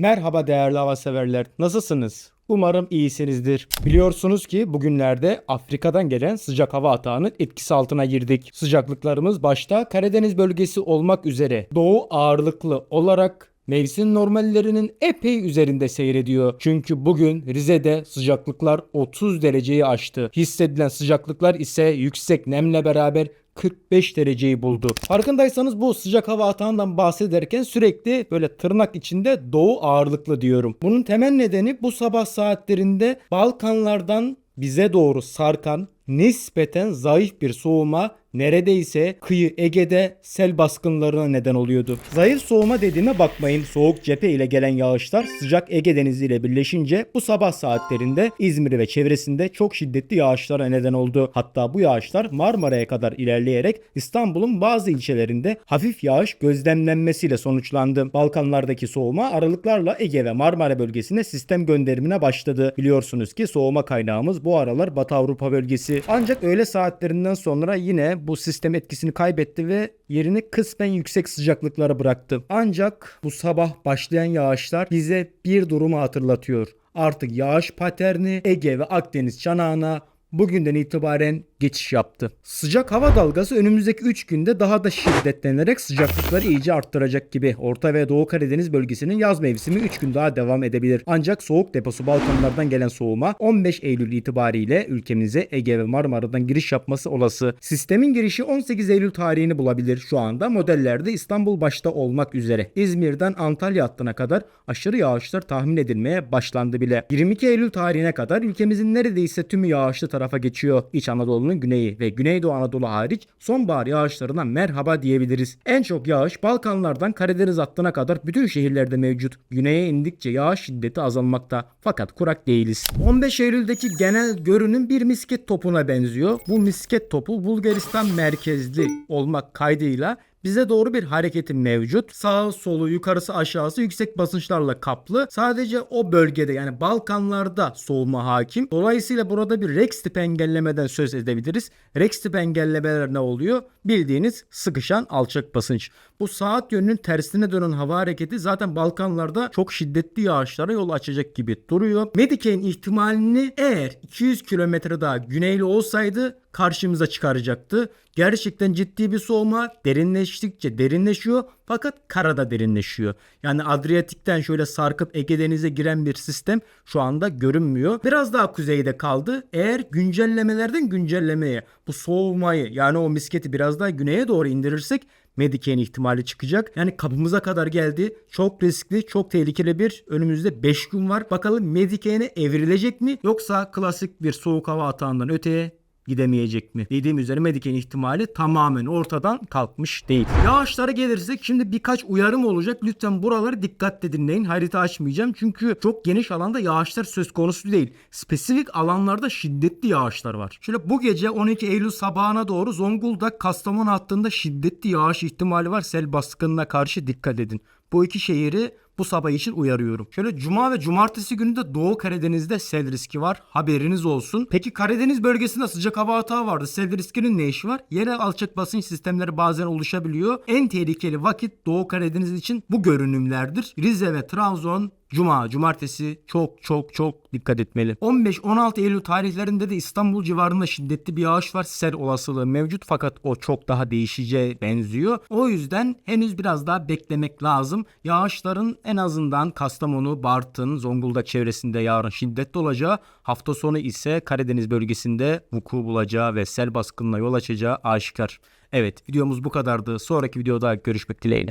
Merhaba değerli hava severler. Nasılsınız? Umarım iyisinizdir. Biliyorsunuz ki bugünlerde Afrika'dan gelen sıcak hava atağının etkisi altına girdik. Sıcaklıklarımız başta Karadeniz bölgesi olmak üzere doğu ağırlıklı olarak mevsim normallerinin epey üzerinde seyrediyor. Çünkü bugün Rize'de sıcaklıklar 30 dereceyi aştı. Hissedilen sıcaklıklar ise yüksek nemle beraber 45 dereceyi buldu. Farkındaysanız bu sıcak hava atağından bahsederken sürekli böyle tırnak içinde doğu ağırlıklı diyorum. Bunun temel nedeni bu sabah saatlerinde Balkanlardan bize doğru sarkan nispeten zayıf bir soğuma neredeyse kıyı Ege'de sel baskınlarına neden oluyordu. Zayıf soğuma dediğime bakmayın. Soğuk cephe ile gelen yağışlar sıcak Ege Denizi ile birleşince bu sabah saatlerinde İzmir ve çevresinde çok şiddetli yağışlara neden oldu. Hatta bu yağışlar Marmara'ya kadar ilerleyerek İstanbul'un bazı ilçelerinde hafif yağış gözlemlenmesiyle sonuçlandı. Balkanlardaki soğuma aralıklarla Ege ve Marmara bölgesine sistem gönderimine başladı. Biliyorsunuz ki soğuma kaynağımız bu aralar Batı Avrupa bölgesi. Ancak öğle saatlerinden sonra yine bu sistem etkisini kaybetti ve yerini kısmen yüksek sıcaklıklara bıraktı. Ancak bu sabah başlayan yağışlar bize bir durumu hatırlatıyor. Artık yağış paterni Ege ve Akdeniz çanağına bugünden itibaren geçiş yaptı. Sıcak hava dalgası önümüzdeki 3 günde daha da şiddetlenerek sıcaklıkları iyice arttıracak gibi. Orta ve Doğu Karadeniz bölgesinin yaz mevsimi 3 gün daha devam edebilir. Ancak soğuk deposu Balkanlardan gelen soğuma 15 Eylül itibariyle ülkemize Ege ve Marmara'dan giriş yapması olası. Sistemin girişi 18 Eylül tarihini bulabilir. Şu anda modellerde İstanbul başta olmak üzere İzmir'den Antalya hattına kadar aşırı yağışlar tahmin edilmeye başlandı bile. 22 Eylül tarihine kadar ülkemizin neredeyse tümü yağışlı tarafa geçiyor. İç Anadolu'nun güneyi ve Güneydoğu Anadolu hariç sonbahar yağışlarına merhaba diyebiliriz. En çok yağış Balkanlardan Karadeniz hattına kadar bütün şehirlerde mevcut. Güneye indikçe yağış şiddeti azalmakta. Fakat kurak değiliz. 15 Eylül'deki genel görünüm bir misket topuna benziyor. Bu misket topu Bulgaristan merkezli olmak kaydıyla bize doğru bir hareketin mevcut. Sağ solu yukarısı aşağısı yüksek basınçlarla kaplı. Sadece o bölgede yani Balkanlarda soğuma hakim. Dolayısıyla burada bir Rex tip engellemeden söz edebiliriz. Rex tip engellemeler ne oluyor? Bildiğiniz sıkışan alçak basınç. Bu saat yönünün tersine dönen hava hareketi zaten Balkanlarda çok şiddetli yağışlara yol açacak gibi duruyor. Medicaid'in ihtimalini eğer 200 kilometre daha güneyli olsaydı karşımıza çıkaracaktı. Gerçekten ciddi bir soğuma derinleştikçe derinleşiyor fakat karada derinleşiyor. Yani Adriyatik'ten şöyle sarkıp Ege Denize giren bir sistem şu anda görünmüyor. Biraz daha kuzeyde kaldı. Eğer güncellemelerden güncellemeye bu soğumayı yani o misketi biraz daha güneye doğru indirirsek Medicaid'in ihtimali çıkacak. Yani kapımıza kadar geldi. Çok riskli, çok tehlikeli bir önümüzde 5 gün var. Bakalım Medicaid'e evrilecek mi yoksa klasik bir soğuk hava atağından öteye gidemeyecek mi? Dediğim üzere Medicaid'in ihtimali tamamen ortadan kalkmış değil. Yağışlara gelirsek şimdi birkaç uyarım olacak. Lütfen buraları dikkatle dinleyin. Harita açmayacağım. Çünkü çok geniş alanda yağışlar söz konusu değil. Spesifik alanlarda şiddetli yağışlar var. Şöyle bu gece 12 Eylül sabahına doğru Zonguldak Kastamonu hattında şiddetli yağış ihtimali var. Sel baskınına karşı dikkat edin. Bu iki şehri bu sabah için uyarıyorum. Şöyle cuma ve cumartesi günü de Doğu Karadeniz'de sel riski var. Haberiniz olsun. Peki Karadeniz bölgesinde sıcak hava atağı vardı. Sel riskinin ne işi var? Yerel alçak basınç sistemleri bazen oluşabiliyor. En tehlikeli vakit Doğu Karadeniz için bu görünümlerdir. Rize ve Trabzon Cuma, cumartesi çok çok çok dikkat etmeli. 15-16 Eylül tarihlerinde de İstanbul civarında şiddetli bir yağış var. Sel olasılığı mevcut fakat o çok daha değişeceğe benziyor. O yüzden henüz biraz daha beklemek lazım. Yağışların en azından Kastamonu, Bartın, Zonguldak çevresinde yarın şiddetli olacağı, hafta sonu ise Karadeniz bölgesinde vuku bulacağı ve sel baskınına yol açacağı aşikar. Evet videomuz bu kadardı. Sonraki videoda görüşmek dileğiyle.